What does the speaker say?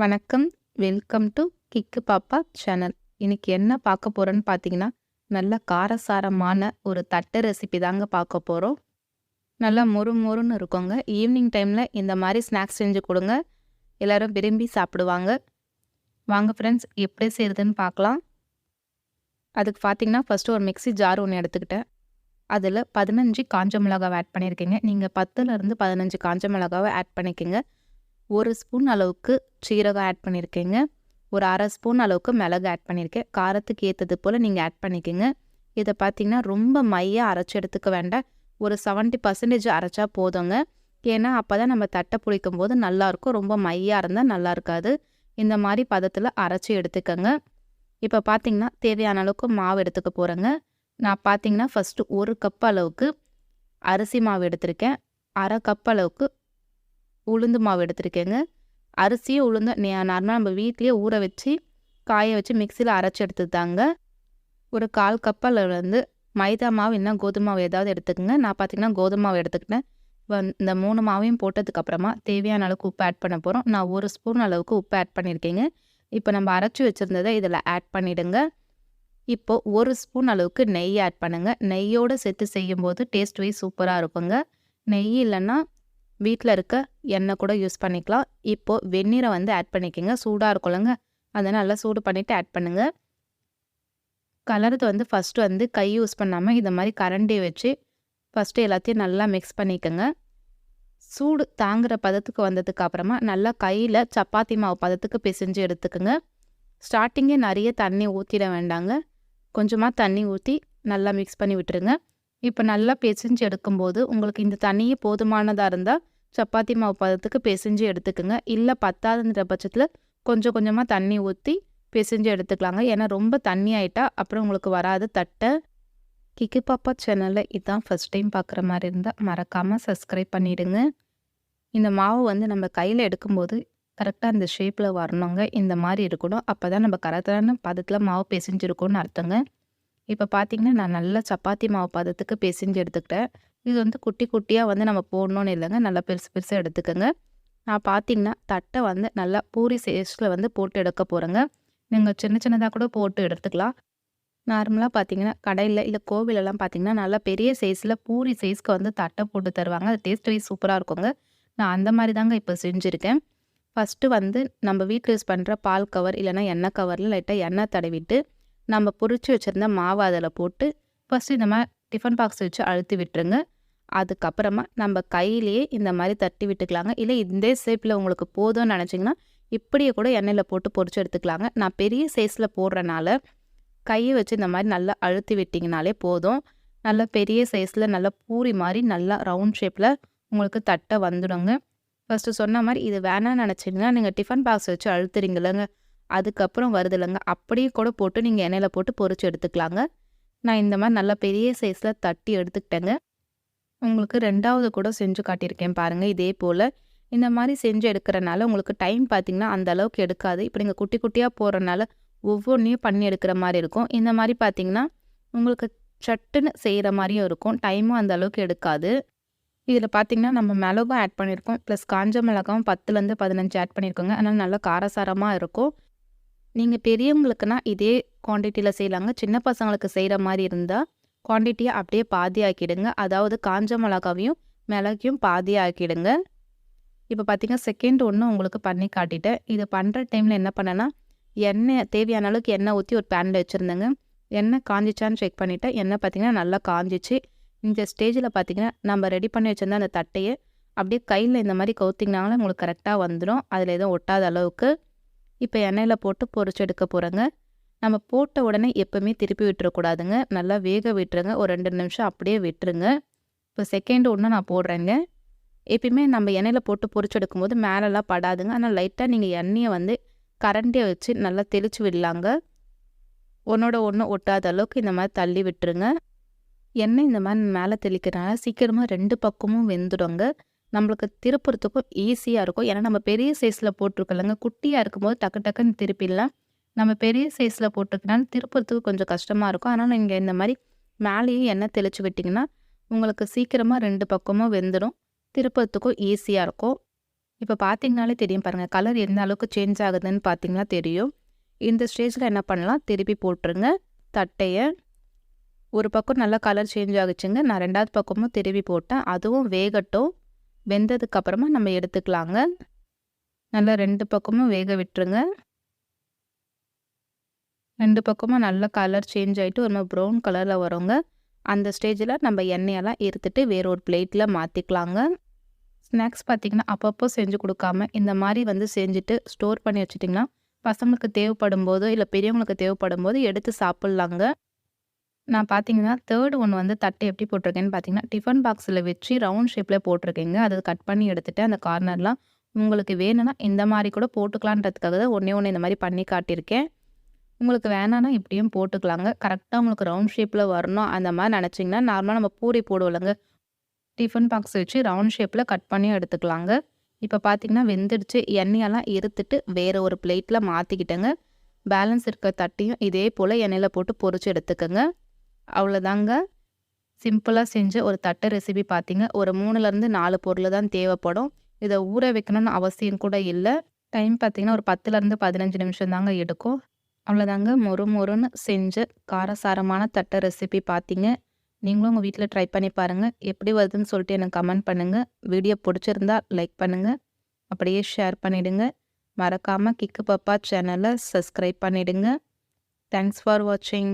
வணக்கம். Welcome to kick பாப்பா channel இன்னைக்கு என்ன பார்க்க போகிறோன்னு பார்த்தீங்கன்னா நல்ல காரசாரமான ஒரு தட்டை ரெசிபி தாங்க பார்க்க போகிறோம் நல்லா மொறு மொறுன்னு இருக்குங்க. ஈவினிங் டைமில் இந்த மாதிரி ஸ்நாக்ஸ் செஞ்சு கொடுங்க. எல்லாரும் விரும்பி சாப்பிடுவாங்க. வாங்க ஃப்ரெண்ட்ஸ் எப்படி செய்யறதுன்னு பார்க்கலாம். அதுக்கு பார்த்தீங்கன்னா ஃபஸ்ட்டு ஒரு மிக்ஸி ஜார் ஒன்று எடுத்துக்கிட்டேன். அதில் பதினஞ்சு காஞ்ச மிளகாவை ஆட் பண்ணியிருக்கீங்க. நீங்கள் பத்துலேருந்து பதினஞ்சு காஞ்ச மிளகாவை ஆட் பண்ணிக்கோங்க. ஒரு ஸ்பூன் அளவுக்கு சீரகம் ஆட் பண்ணியிருக்கேங்க ஒரு அரை ஸ்பூன் அளவுக்கு மிளகு ஆட் பண்ணியிருக்கேன் காரத்துக்கு ஏற்றது போல் நீங்கள் ஆட் பண்ணிக்கோங்க. இதை பார்த்தீங்கன்னா ரொம்ப மையாக அரைச்சி எடுத்துக்க வேண்டாம். ஒரு செவன்ட்டி பர்சன்டேஜ் அரைச்சா போதுங்க. ஏன்னா அப்போ தான் நம்ம தட்டை பிடிக்கும் போது நல்லாயிருக்கும் ரொம்ப மையாக இருந்தால் நல்லா இருக்காது. இந்த மாதிரி பதத்தில் அரைச்சி எடுத்துக்கோங்க. இப்போ பார்த்தீங்கன்னா தேவையான அளவுக்கு மாவு எடுத்துக்க போகிறேங்க நான் பார்த்தீங்கன்னா ஃபஸ்ட்டு ஒரு கப் அளவுக்கு அரிசி மாவு எடுத்திருக்கேன். அரை கப் அளவுக்கு உளுந்து மாவு எடுத்திருக்கேங்க. அரிசியும் உளுந்து நார்மலாக நம்ம வீட்லேயே ஊற வச்சு காய வச்சு மிக்சியில் அரைச்சி எடுத்துட்டாங்க ஒரு கால் கப்பில் வந்து மைதா மாவு இல்லைனா கோதுமை மாவு ஏதாவது எடுத்துக்கோங்க. நான் பார்த்தீங்கன்னா கோதுமை மாவு எடுத்துக்கிட்டேன். வந் இந்த மூணு மாவையும் போட்டதுக்கப்புறமா தேவையான அளவுக்கு உப்பு ஆட் பண்ண போகிறோம் நான் ஒரு ஸ்பூன் அளவுக்கு உப்பு ஆட் பண்ணியிருக்கேங்க. இப்போ நம்ம அரைச்சி வச்சுருந்ததை இதில் ஆட் பண்ணிவிடுங்க இப்போது ஒரு ஸ்பூன் அளவுக்கு நெய் ஆட் பண்ணுங்கள் நெய்யோடு சேர்த்து செய்யும்போது டேஸ்ட் வைஸ் சூப்பராக இருக்குங்க. நெய் இல்லைன்னா வீட்டில் இருக்க எண்ணெய் கூட யூஸ் பண்ணிக்கலாம். இப்போது வெந்நீரை வந்து ஆட் பண்ணிக்கோங்க. சூடாக இருக்கும்லங்க அதை நல்லா சூடு பண்ணிவிட்டு ஆட் பண்ணுங்கள் கலரது வந்து ஃபஸ்ட்டு வந்து கை யூஸ் பண்ணாமல் இந்த மாதிரி கரண்டி வச்சு ஃபஸ்ட்டு எல்லாத்தையும் நல்லா மிக்ஸ் பண்ணிக்கோங்க. சூடு தாங்குகிற பதத்துக்கு வந்ததுக்கு அப்புறமா நல்லா கையில் சப்பாத்தி மாவு பதத்துக்கு பிசைஞ்சு எடுத்துக்கோங்க. ஸ்டார்டிங்கே நிறைய தண்ணி ஊற்றிட வேண்டாங்க. கொஞ்சமாக தண்ணி ஊற்றி நல்லா மிக்ஸ் பண்ணி விட்டுருங்க. இப்போ நல்லா பிசைஞ்சு எடுக்கும்போது உங்களுக்கு இந்த தண்ணியே போதுமானதாக இருந்தால் சப்பாத்தி மாவு பதத்துக்கு பிசைஞ்சு எடுத்துக்கோங்க. இல்லை பத்தாதுன்ற பட்சத்தில் கொஞ்சம் கொஞ்சமாக தண்ணி ஊற்றி பிசைஞ்சு எடுத்துக்கலாங்க. ஏன்னா ரொம்ப தண்ணி ஆயிட்டா அப்புறம் உங்களுக்கு வராது தட்டை. கிக்கு பாப்பா சேனலில் இதுதான் ஃபஸ்ட் டைம் பார்க்குற மாதிரி இருந்தால் மறக்காமல் சப்ஸ்கிரைப் பண்ணிவிடுங்க இந்த மாவு வந்து நம்ம கையில் எடுக்கும்போது கரெக்டாக இந்த ஷேப்பில் வரணுங்க. இந்த மாதிரி இருக்கணும். அப்போ தான் நம்ம கரெக்டான பதத்தில் மாவு பிசைஞ்சிருக்கோன்னு அர்த்தங்க. இப்போ பார்த்திங்கன்னா நான் நல்லா சப்பாத்தி மாவு பதத்துக்கு பிசைஞ்சு எடுத்துக்கிட்டேன். இது வந்து குட்டி குட்டியாக வந்து நம்ம போடணும்னு இல்லைங்க. நல்லா பெருசு பெருசாக எடுத்துக்கோங்க. நான் பார்த்தீங்கன்னா தட்டை வந்து நல்லா பூரி சேஸ்டில் வந்து போட்டு எடுக்க போகிறேங்க நீங்கள் சின்ன சின்னதாக கூட போட்டு எடுத்துக்கலாம். நார்மலாக பார்த்தீங்கன்னா கடையில் இல்லை கோவிலெல்லாம் பார்த்தீங்கன்னா நல்லா பெரிய சைஸில் பூரி சைஸ்க்கு வந்து தட்டை போட்டு தருவாங்க. அது டேஸ்ட் வைஸ் சூப்பராக இருக்குங்க. நான் அந்த மாதிரி தாங்க இப்போ செஞ்சுருக்கேன். ஃபஸ்ட்டு வந்து நம்ம வீட்டில் யூஸ் பண்ணுற பால் கவர் இல்லைனா எண்ணெய் கவரில் லைட்டாக எண்ணெய் தடவிட்டு நம்ம பொறிச்சு வச்சுருந்த மாவு அதில் போட்டு ஃபஸ்ட்டு நம்ம டிஃபன் பாக்ஸ் வச்சு அழுத்தி விட்டுருங்க. அதுக்கப்புறமா நம்ம கையிலேயே இந்த மாதிரி தட்டி விட்டுக்கலாங்க. இல்லை இந்த ஷேப்பில் உங்களுக்கு போதும்னு நினச்சிங்கன்னா இப்படியே கூட எண்ணெயில் போட்டு பொறிச்சு எடுத்துக்கலாங்க. நான் பெரிய சைஸில் போடுறனால கையை வச்சு இந்த மாதிரி நல்லா அழுத்தி விட்டிங்கனாலே போதும். நல்லா பெரிய சைஸில் நல்லா பூரி மாதிரி நல்லா ரவுண்ட் ஷேப்பில் உங்களுக்கு தட்டை வந்துடுங்க. ஃபஸ்ட்டு சொன்ன மாதிரி இது வேணாம்னு நினச்சிங்கன்னா நீங்கள் டிஃபன் பாக்ஸ் வச்சு அழுத்துறீங்களங்க அதுக்கப்புறம் வருது இல்லைங்க. அப்படியே கூட போட்டு நீங்கள் எண்ணெயில் போட்டு பொறிச்சு எடுத்துக்கலாங்க. நான் இந்த மாதிரி நல்லா பெரிய சைஸில் தட்டி எடுத்துக்கிட்டேங்க. உங்களுக்கு ரெண்டாவது கூட செஞ்சு காட்டியிருக்கேன் பாருங்கள் இதே போல் இந்த மாதிரி செஞ்சு எடுக்கிறனால உங்களுக்கு டைம் பார்த்திங்கன்னா அந்த அளவுக்கு எடுக்காது. இப்போ நீங்கள் குட்டி குட்டியாக போகிறனால ஒவ்வொன்றையும் பண்ணி எடுக்கிற மாதிரி இருக்கும். இந்த மாதிரி பார்த்திங்கன்னா உங்களுக்கு சட்டுன்னு செய்கிற மாதிரியும் இருக்கும். டைமும் அந்த அளவுக்கு எடுக்காது. இதில் பார்த்திங்கன்னா நம்ம மிளகும் ஆட் பண்ணியிருக்கோம். ப்ளஸ் காஞ்ச மிளகாவும் பத்துலேருந்து பதினஞ்சு ஆட் பண்ணியிருக்கோங்க. அதனால் நல்லா காரசாரமாக இருக்கும். நீங்கள் பெரியவங்களுக்குனா இதே குவான்டிட்டியில் செய்யலாங்க. சின்ன பசங்களுக்கு செய்கிற மாதிரி இருந்தால் குவான்டிட்டியை அப்படியே பாதி ஆக்கிடுங்க அதாவது காஞ்ச மிளகாவையும் மிளகையும் பாதி ஆக்கிடுங்க இப்போ பார்த்தீங்கன்னா செகண்ட் ஒன்று உங்களுக்கு பண்ணி காட்டிட்டேன். இது பண்ணுற டைமில் என்ன பண்ணேன்னா எண்ணெய் தேவையான அளவுக்கு எண்ணெய் ஊற்றி ஒரு பேனில் வச்சுருந்தேங்க. எண்ணெய் காஞ்சிச்சான்னு செக் பண்ணிவிட்டேன் எண்ணெய் பார்த்தீங்கன்னா நல்லா காஞ்சிச்சு. இந்த ஸ்டேஜில் பார்த்தீங்கன்னா நம்ம ரெடி பண்ணி வச்சுருந்த அந்த தட்டையை அப்படியே கையில் இந்த மாதிரி கவுத்திங்கனாலும் உங்களுக்கு கரெக்டாக வந்துடும் அதில் எதுவும் ஒட்டாத அளவுக்கு இப்போ எண்ணெயில் போட்டு பொறிச்சு எடுக்க போகிறேங்க நம்ம போட்ட உடனே எப்போவுமே திருப்பி விட்டுறக்கூடாதுங்க நல்லா வேக விட்டுருங்க. ஒரு ரெண்டு நிமிஷம் அப்படியே விட்டுருங்க. இப்போ செகண்ட் ஒன்று நான் போடுறேங்க. எப்பயுமே நம்ம எண்ணெயில் போட்டு பொறிச்சு எடுக்கும்போது மேலெல்லாம் படாதுங்க. ஆனால் லைட்டாக நீங்கள் எண்ணெயை வந்து கரண்டியை வச்சு நல்லா தெளித்து விடலாங்க. ஒன்றோட ஒன்று ஒட்டாத அளவுக்கு இந்த மாதிரி தள்ளி விட்டுருங்க. எண்ணெய் இந்த மாதிரி மேலே தெளிக்கிறனால சீக்கிரமாக ரெண்டு பக்கமும் வெந்துடுங்க. நம்மளுக்கு திருப்புறத்துக்கும் ஈஸியாக இருக்கும். ஏன்னா நம்ம பெரிய சைஸில் போட்டிருக்கலங்க குட்டியாக இருக்கும்போது டக்கு டக்குன்னு திருப்பிடலாம். நம்ம பெரிய சைஸில் போட்டிருக்கனால திருப்புறத்துக்கு கொஞ்சம் கஷ்டமாக இருக்கும். ஆனால் நீங்கள் இந்த மாதிரி மேலேயே எண்ணெய் தெளித்து விட்டிங்கன்னா உங்களுக்கு சீக்கிரமாக ரெண்டு பக்கமும் வெந்துடும் திருப்புறத்துக்கும் ஈஸியாக இருக்கும். இப்போ பார்த்தீங்கனாலே தெரியும் பாருங்கள் கலர் எந்த அளவுக்கு சேஞ்ச் ஆகுதுன்னு பார்த்தீங்கன்னா தெரியும். இந்த ஸ்டேஜில் என்ன பண்ணலாம்? திருப்பி போட்டுருங்க. தட்டையை ஒரு பக்கம் நல்லா கலர் சேஞ்ச் ஆகுச்சுங்க நான் ரெண்டாவது பக்கமும் திருப்பி போட்டேன். அதுவும் வேகட்டும். வெந்ததுக்கு அப்புறமா நம்ம எடுத்துக்கலாங்க. நல்லா ரெண்டு பக்கமும் வேக விட்டுருங்க. ரெண்டு பக்கமும் நல்லா கலர் சேஞ்ச் ஆகிட்டு ஒரு மாதிரி ப்ரௌன் கலரில் வருங்க. அந்த ஸ்டேஜில் நம்ம எண்ணெயெல்லாம் எடுத்துட்டு வேற ஒரு பிளேட்டில் மாற்றிக்கலாங்க ஸ்நாக்ஸ் பார்த்திங்கன்னா அப்பப்போ செஞ்சு கொடுக்காம இந்த மாதிரி வந்து செஞ்சுட்டு ஸ்டோர் பண்ணி வச்சுட்டிங்கன்னா பசங்களுக்கு தேவைப்படும் போதோ இல்லை பெரியவங்களுக்கு தேவைப்படும் போது எடுத்து சாப்பிட்லாங்க. நான் பார்த்தீங்கன்னா தேர்ட் ஒன்று வந்து தட்டை எப்படி போட்டிருக்கேன்னு பார்த்தீங்கன்னா டிஃபன் பாக்ஸில் வச்சு ரவுண்ட் ஷேப்பில் போட்டிருக்கேங்க. அதை கட் பண்ணி எடுத்துகிட்டு அந்த கார்னர்லாம் உங்களுக்கு வேணும்னா இந்த மாதிரி கூட போட்டுக்கலான்றதுக்காக தான் ஒன்றே ஒன்று இந்த மாதிரி பண்ணி காட்டியிருக்கேன். உங்களுக்கு வேணான்னா இப்படியும் போட்டுக்கலாங்க. கரெக்டாக உங்களுக்கு ரவுண்ட் ஷேப்பில் வரணும். அந்த மாதிரி நினச்சிங்கன்னா நார்மலாக நம்ம பூரி போடுவோம்லங்க. டிஃபன் பாக்ஸ் வச்சு ரவுண்ட் ஷேப்பில் கட் பண்ணி எடுத்துக்கலாங்க. இப்போ பார்த்தீங்கன்னா வெந்துடுச்சு. எண்ணெயெல்லாம் இருத்துட்டு வேறு ஒரு பிளேட்டில் மாற்றிக்கிட்டேங்க பேலன்ஸ் இருக்க தட்டியும் இதே போல் எண்ணெயில் போட்டு பொறிச்சு எடுத்துக்கோங்க. அவ்வளோதாங்க. சிம்பிளாக செஞ்ச ஒரு தட்டை ரெசிபி பார்த்தீங்க. ஒரு மூணுலேருந்து நாலு பொருள் தான் தேவைப்படும். இதை ஊற வைக்கணும்னு அவசியம் கூட இல்லை. டைம் பார்த்தீங்கன்னா ஒரு பத்துலேருந்து பதினஞ்சு நிமிஷம் தாங்க எடுக்கும். அவ்வளோதாங்க. மொறு மொறுன்னு செஞ்ச காரசாரமான தட்டை ரெசிபி பார்த்தீங்க. நீங்களும் உங்கள் வீட்டில் ட்ரை பண்ணி பாருங்கள் எப்படி வருதுன்னு சொல்லிட்டு எனக்கு கமெண்ட் பண்ணுங்கள் வீடியோ பிடிச்சிருந்தா லைக் பண்ணுங்கள் அப்படியே ஷேர் பண்ணிவிடுங்க மறக்காமல் கிக்கு பப்பா சேனலை சப்ஸ்கிரைப் பண்ணிவிடுங்க தேங்க்ஸ் ஃபார் வாட்சிங்